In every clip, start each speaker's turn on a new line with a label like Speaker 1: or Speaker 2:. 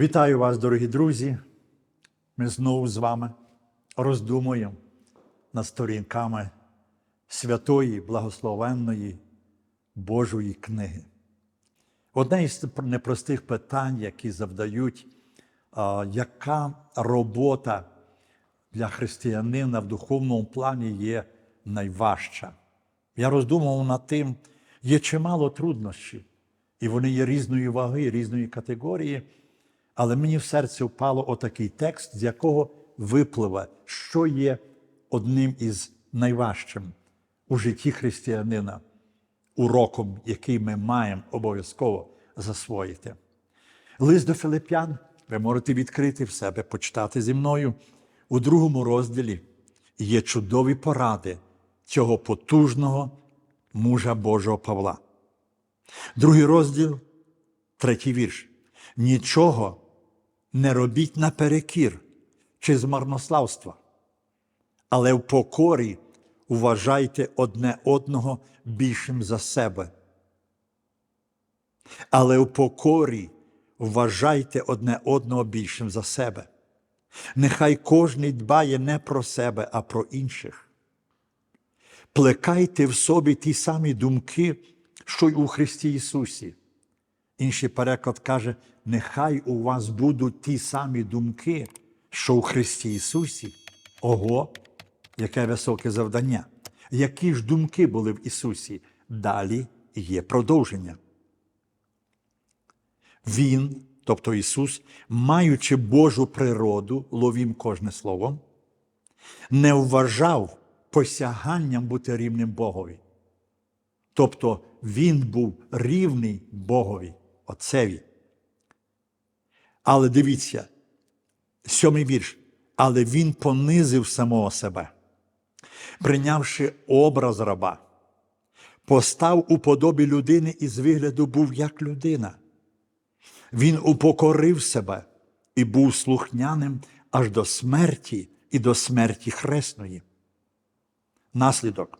Speaker 1: Вітаю вас, дорогі друзі. Ми знову з вами роздумуємо над сторінками святої, благословенної Божої книги. Одне із непростих питань, які завдають, яка робота для християнина в духовному плані є найважча. Я роздумував над тим, є чимало труднощів, і вони є різної ваги, різної категорії. Але мені в серце впало отакий текст, з якого випливе, що є одним із найважчим у житті християнина, уроком, який ми маємо обов'язково засвоїти. Лист до Филип'ян, ви можете відкрити в себе, почитати зі мною. У другому розділі є чудові поради цього потужного мужа Божого Павла. Другий розділ, третій вірш. Нічого не робіть наперекір чи з марнославства, але в покорі вважайте одне одного більшим за себе. Але в покорі вважайте одне одного більшим за себе. Нехай кожний дбає не про себе, а про інших. Плекайте в собі ті самі думки, що й у Христі Ісусі. Інший переклад каже: нехай у вас будуть ті самі думки, що у Христі Ісусі. Ого, яке високе завдання. Які ж думки були в Ісусі? Далі є продовження. Він, тобто Ісус, маючи Божу природу, ловім кожне слово, не вважав посяганням бути рівним Богові. Тобто Він був рівний Богові, Отцеві. Але дивіться, сьомий вірш. Але він понизив самого себе, прийнявши образ раба, постав у подобі людини і з вигляду був як людина. Він упокорив себе і був слухняним аж до смерті і до смерті хресної. Наслідок.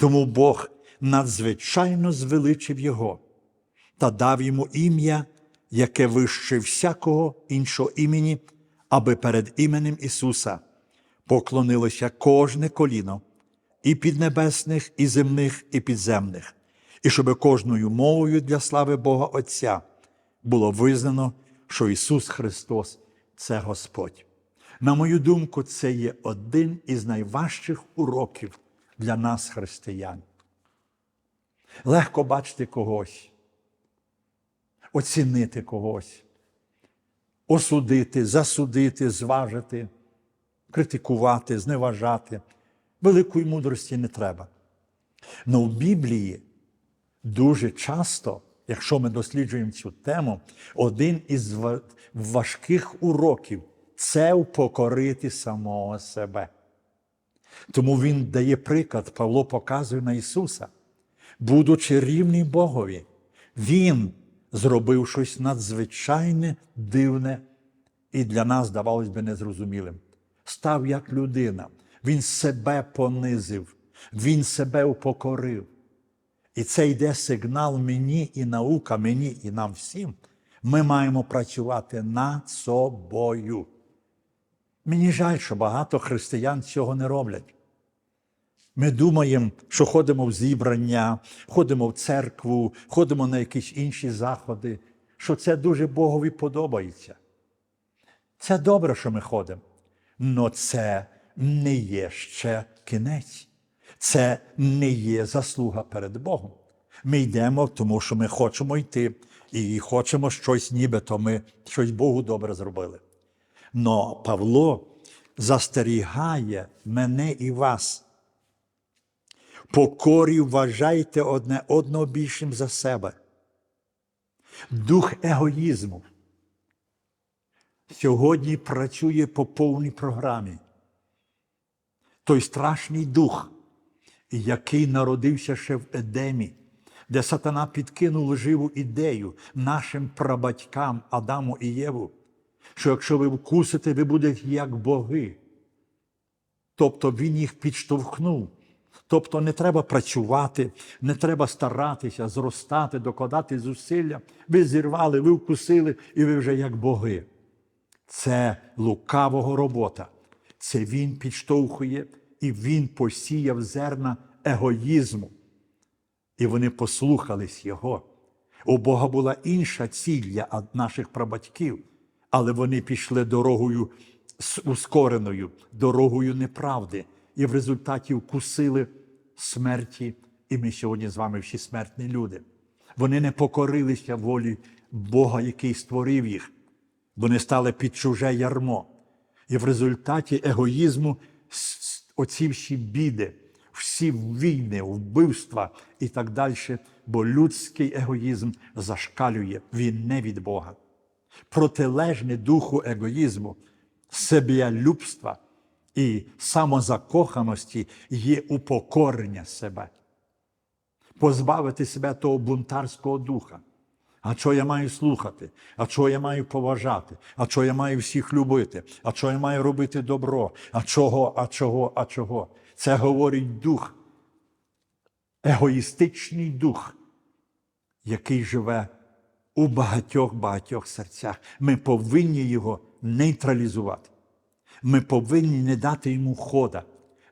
Speaker 1: Тому Бог надзвичайно звеличив його та дав йому ім'я, яке вище всякого іншого імені, аби перед іменем Ісуса поклонилося кожне коліно, і піднебесних, і земних, і підземних, і щоб кожною мовою для слави Бога Отця було визнано, що Ісус Христос це Господь. На мою думку, це є один із найважчих уроків для нас, християн. Легко бачити когось, оцінити когось, осудити, засудити, зважити, критикувати, зневажати. Великої мудрості не треба. Но в Біблії дуже часто, якщо ми досліджуємо цю тему, один із важких уроків це упокорити самого себе. Тому він дає приклад, Павло показує на Ісуса. Будучи рівний Богові, Він зробив щось надзвичайне, дивне і для нас, здавалось би, незрозумілим. Став як людина, Він себе понизив, Він себе упокорив. І це йде сигнал мені і наука, мені і нам всім. Ми маємо працювати над собою. Мені жаль, що багато християн цього не роблять. Ми думаємо, що ходимо в зібрання, ходимо в церкву, ходимо на якісь інші заходи, що це дуже Богові подобається. Це добре, що ми ходимо, але це не є ще кінець. Це не є заслуга перед Богом. Ми йдемо, тому що ми хочемо йти і хочемо щось, нібито ми щось Богу добре зробили. Но Павло застерігає мене і вас. Покорі вважайте одне одного більшим за себе. Дух егоїзму сьогодні працює по повній програмі. Той страшний дух, який народився ще в Едемі, де сатана підкинув лживу ідею нашим прабатькам Адаму і Єву, що якщо ви вкусите, ви будете як боги. Тобто він їх підштовхнув Тобто не треба працювати, не треба старатися, зростати, докладати зусилля. Ви зірвали, ви вкусили, і ви вже як боги. Це лукавого робота. Це він підштовхує і він посіяв зерна егоїзму. І вони послухались його. У Бога була інша ціль для наших прабатьків, але вони пішли дорогою ускореною, дорогою неправди, і в результаті вкусили смерті. І ми сьогодні з вами всі смертні люди. Вони не покорилися волі Бога, який створив їх. Вони стали під чуже ярмо. І в результаті егоїзму оці всі біди, всі війни, вбивства і так далі, бо людський егоїзм зашкалює, він не від Бога. Протилежне духу егоїзму, себялюбства і самозакоханості є упокорення себе позбавити себе того бунтарського духа. А що я маю слухати? А що я маю поважати? А що я маю всіх любити? А що я маю робити добро? А чого, а чого, а чого? Це говорить дух, егоїстичний дух, який живе у багатьох багатьох серцях. Ми повинні його нейтралізувати. Ми повинні не дати йому хода.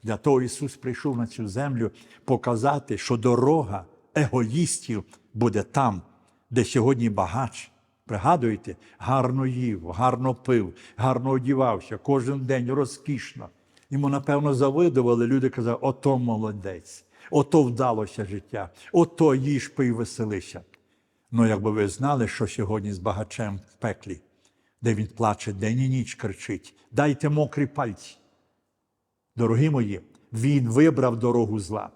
Speaker 1: Для того Ісус прийшов на цю землю показати, що дорога егоїстів буде там, де сьогодні багач. Пригадуєте, гарно їв, гарно пив, гарно одівався, кожен день розкішно. Йому, напевно, завидували. Люди казали, ото молодець, ото вдалося життя, ото їж пий веселися. Ну, якби ви знали, що сьогодні з багачем в пеклі, де він плаче день і ніч кричить: дайте мокрі пальці. Дорогі мої, він вибрав дорогу зла.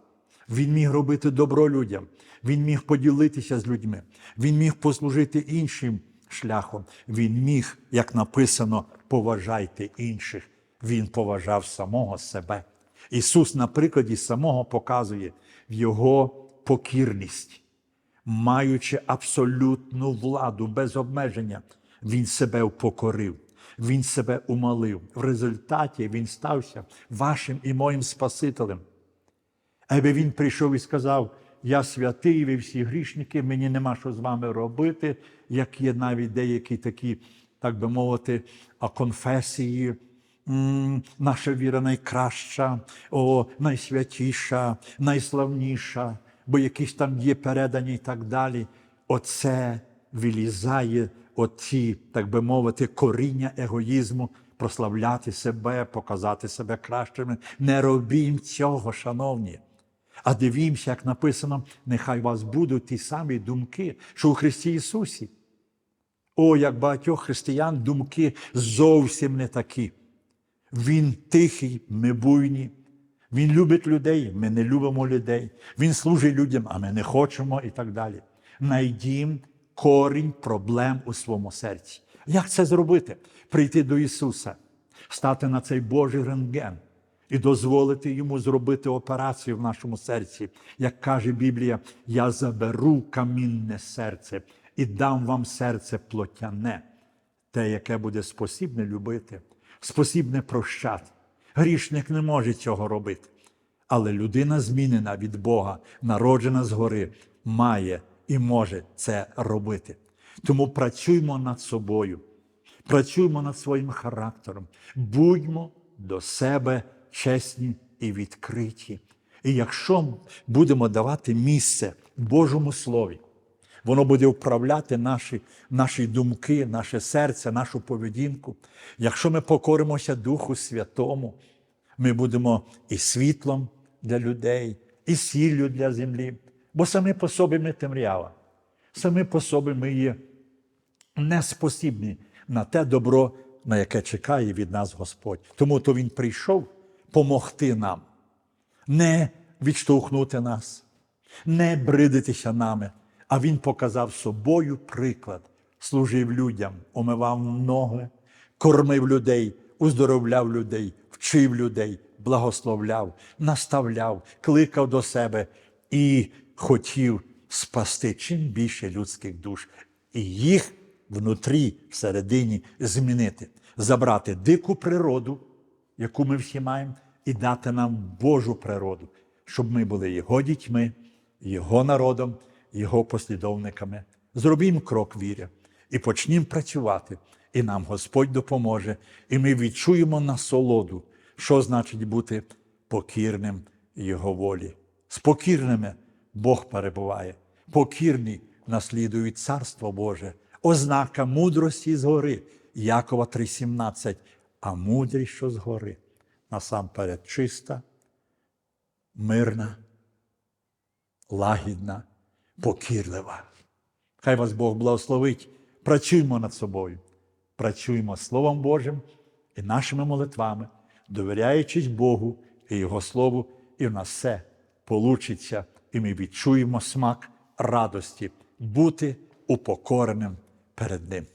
Speaker 1: Він міг робити добро людям, він міг поділитися з людьми, він міг послужити іншим шляхом. Він міг, як написано, поважайте інших. Він поважав самого себе. Ісус на прикладі самого показує Його покірність, маючи абсолютну владу без обмеження, Він себе упокорив. Він себе умалив. В результаті він стався вашим і моїм Спасителем. Аби він прийшов і сказав: Я святий, ви всі грішники, мені нема що з вами робити, як є навіть деякі такі, так би мовити, конфесії. Наша віра найкраща, о, найсвятіша, найславніша, бо якісь там є передані і так далі. Оце вилізає оці, так би мовити, коріння егоїзму, прославляти себе, показати себе кращими. Не робім цього, шановні. А дивімося, як написано, нехай у вас будуть ті самі думки, що у Христі Ісусі. О, як багатьох християн думки зовсім не такі. Він тихий, ми буйні. Він любить людей, ми не любимо людей. Він служить людям, а ми не хочемо і так далі. Найдім корінь проблем у своєму серці. Як це зробити? Прийти до Ісуса, стати на цей Божий рентген і дозволити йому зробити операцію в нашому серці. Як каже Біблія, я заберу камінне серце і дам вам серце плотяне, те, яке буде спосібне любити, спосібне прощати. Грішник не може цього робити. Але людина, змінена від Бога, народжена згори, має і може це робити. Тому працюймо над собою, працюймо над своїм характером, будьмо до себе чесні і відкриті. І якщо будемо давати місце Божому Слові, Воно буде вправляти наші, наші думки, наше серце, нашу поведінку. Якщо ми покоримося Духу Святому, ми будемо і світлом для людей, і сіллю для землі. Бо самі по собі ми темрява. Самі по собі ми є неспосібні на те добро, на яке чекає від нас Господь. Тому то Він прийшов помогти нам, не відштовхнути нас, не бридитися нами, а Він показав собою приклад, служив людям, омивав ноги, кормив людей, уздоровляв людей, вчив людей, благословляв, наставляв, кликав до себе і хотів спасти чим більше людських душ, і їх внутрі, всередині змінити, забрати дику природу, яку ми всі маємо, і дати нам Божу природу, щоб ми були Його дітьми, Його народом, Його послідовниками. Зробімо крок вірі і почнімо працювати, і нам Господь допоможе, і ми відчуємо насолоду, що значить бути покірним Його волі. З покірними Бог перебуває, покірні наслідують Царство Боже, ознака мудрості згори. Якова 3,17, а мудрість, що згори, насамперед чиста, мирна, лагідна, покірлива. Хай вас Бог благословить. Працюємо над собою, працюємо Словом Божим і нашими молитвами, довіряючись Богу і Його Слову, і в нас все получиться, і ми відчуємо смак радості бути упокореним перед Ним.